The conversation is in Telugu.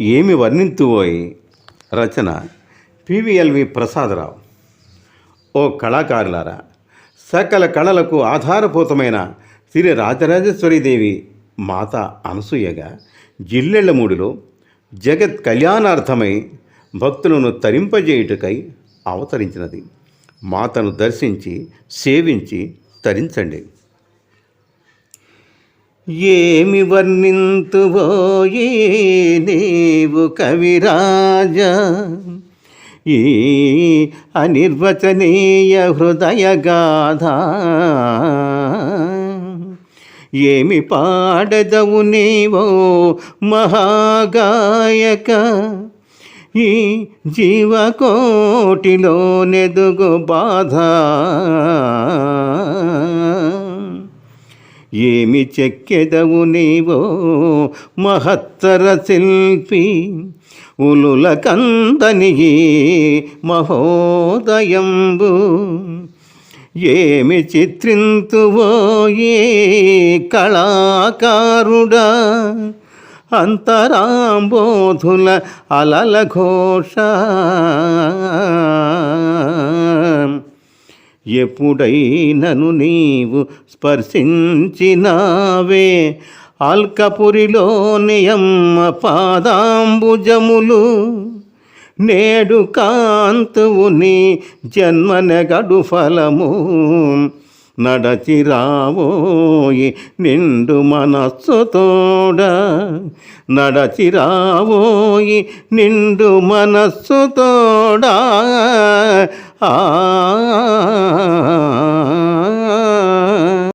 ఏమి వర్ణింతువోయ్ రచన పివిఎల్వి ప్రసాదరావు. ఓ కళాకారులారా సకల కళలకు ఆధారభూతమైన శ్రీ రాజరాజేశ్వరీదేవి మాత అనసూయగా జిల్లెళ్ళమూడిలో జగత్ కళ్యాణార్థమై భక్తులను తరింపజేయుటకై అవతరించినది. మాతను దర్శించి సేవించి తరించండి. ఏమి వర్ణింతువోయే నీవు కవిరాజ? ఈ అనిర్వచనీయ హృదయగాథ ఏమి పాడదవు నీవో మహాగాయక? ఈ జీవకోటిలో నెదుగు బాధ? ఏమి చెక్కెదవు నీవో మహత్తర శిల్పి ఉలుల కందని మహోదయంబు. ఏమి చిత్రింతువో ఏ కళాకారుడా అంతరాంబోధుల అలల ఘోష. ఎప్పుడైనను నీవు స్పర్శించినావే. అల్కపురిలోని అమ్మ పాదాంబుజములు నేడు కాంతువు నీ జన్మనగడు ఫలము. నడచి రావోయి నిండు మనస్సుతోడ నడచి రావోయి నిండు మనస్సుతోడా ఆ